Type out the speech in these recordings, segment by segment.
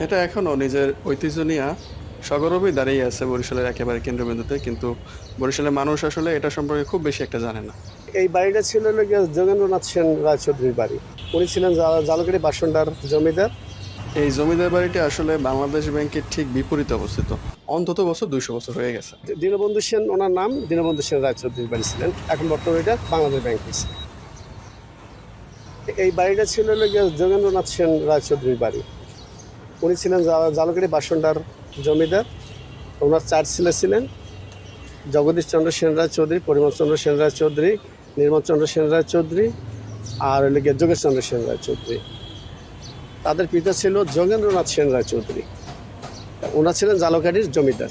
এটা এখনও নিজের ঐতিহ্য নিয়ে সগর্বই দাঁড়িয়ে আছে বরিশালের একেবারে কেন্দ্রবিন্দুতে কিন্তু বরিশালের মানুষ আসলে এটা সম্পর্কে খুব বেশি একটা জানে না। এই বাড়িটা ছিল যোগেন্দ্রনাথ সেন রায়চৌধুরীর বাড়ি। উনি ছিলেন জা- বাসন্ডার জমিদার। এই জমিদার বাড়িটি আসলে বাংলাদেশ ব্যাংকের ঠিক বিপরীতে অবস্থিত। অন্তত বছর দুইশো বছর হয়ে গেছে। দীনবন্ধু সেন ওনার নাম দীনবন্ধু সেন রায়চৌধুরীর বাড়ি ছিলেন। এখন বর্তমানে এটা বাংলাদেশ ব্যাংক হয়েছে। এই বাড়িটা ছিল যোগেন্দ্রনাথ সেন রায়চৌধুরীর বাড়ি। উনি ছিলেন জা- জালকাঠি বাসন্ডার জমিদার। ওনার চার ছেলে ছিলেন। জগদীশ চন্দ্র সেন রায় চৌধুরী, পরিমল চন্দ্র সেন রায় চৌধুরী, নির্মল চন্দ্র সেন রায় চৌধুরী আর হলো গিয়ে যোগেশ চন্দ্র সেন রায় চৌধুরী। তাদের পিতা ছিল যোগেন্দ্রনাথ সেন রায় চৌধুরী। ওনারা ছিলেন জালকাঠির জমিদার।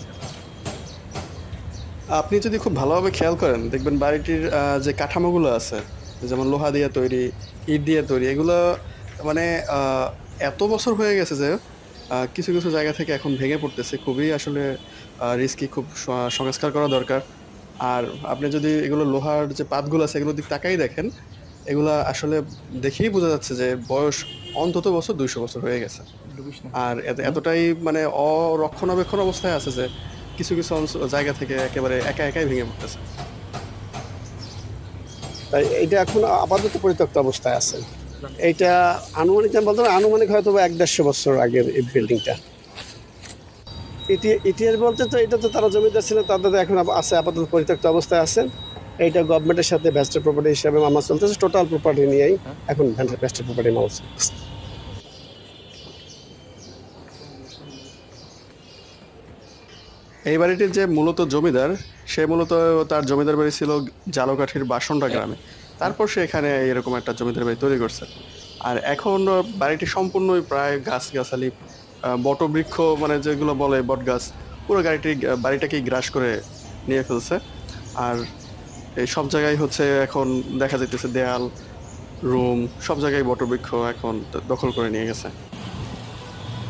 আপনি যদি খুব ভালোভাবে খেয়াল করেন, দেখবেন বাড়িটির যে কাঠামোগুলো আছে, যেমন লোহা দিয়ে তৈরি, ইট দিয়ে তৈরি, এগুলো মানে এত বছর হয়ে গেছে যে কিছু কিছু জায়গা থেকে এখন ভেঙে পড়তেছে খুবই আসলে রিস্কি খুব সংস্কার করা দরকার। আর আপনি যদি এগুলো লোহার যে পাতগুলো আছে এগুলোর দিক তাকাই দেখেন এগুলা আসলে দেখেই বোঝা যাচ্ছে যে বয়স অন্তত বছর দুইশো বছর হয়ে গেছে। আর এত- এতটাই মানে অরক্ষণাবেক্ষণ অবস্থায় আছে যে কিছু কিছু জায়গা থেকে একেবারে একা একাই ভেঙে পড়তেছে। তাই এইটা এখন আপাতত পরিত্যক্ত অবস্থায় আছে। এইটা আনুমানিক আমি বলতে আনুমানিক হয়তো এক দেড়শো বছর আগের এই বিল্ডিংটা ইতিহাস বলতে তো এটা তো তারা জমিদার ছিলেন তাদের এখন আছে আপাতত পরিত্যক্ত অবস্থায় আছেন। এইটা গভর্নমেন্টের সাথে ভ্যাস্টের প্রপার্টি হিসাবে মামলা চলতেছে টোটাল প্রপার্টি নিয়েই এখন ভ্যাস্টের প্রপার্টি মামলা চলতেছে। এই বাড়িটির যে মূলত জমিদার, সে মূলত তার জমিদার বাড়ি ছিল জালকাঠির বাসনটা গ্রামে। তারপর সে এখানে এরকম একটা জমিদার বাড়ি তৈরি করছে। আর এখন বাড়িটি সম্পূর্ণই প্রায় গাছ গাছালি বটবৃক্ষ মানে যেগুলো বলে বট গাছ পুরো গাড়িটি বাড়িটাকেই গ্রাস করে নিয়ে ফেলছে। আর এই সব জায়গায় হচ্ছে এখন দেখা যাইতেছে দেয়াল, রুম, সব জায়গায় বটবৃক্ষ এখন দখল করে নিয়ে গেছে।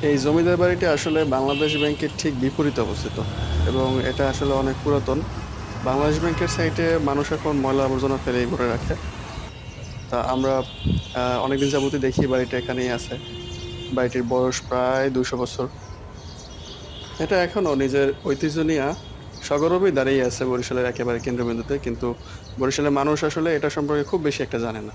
এই জমিদার বাড়িটি আসলে বাংলাদেশ ব্যাংকের ঠিক বিপরীতে অবস্থিত এবং এটা আসলে অনেক পুরাতন। বাংলাদেশ ব্যাংকের সাইটে মানুষ এখন ময়লা আবর্জনা ফেলেই ভরে রাখে। তা আমরা অনেকদিন যাবতই দেখি বাড়িটা এখানেই আছে। বাড়িটির বয়স প্রায় দুশো বছর। এটা এখনও নিজের ঐতিহ্য নিয়ে সগৌরবেই দাঁড়িয়ে আছে বরিশালের একেবারে কেন্দ্রবিন্দুতে, কিন্তু বরিশালের মানুষ আসলে এটা সম্পর্কে খুব বেশি একটা জানে না।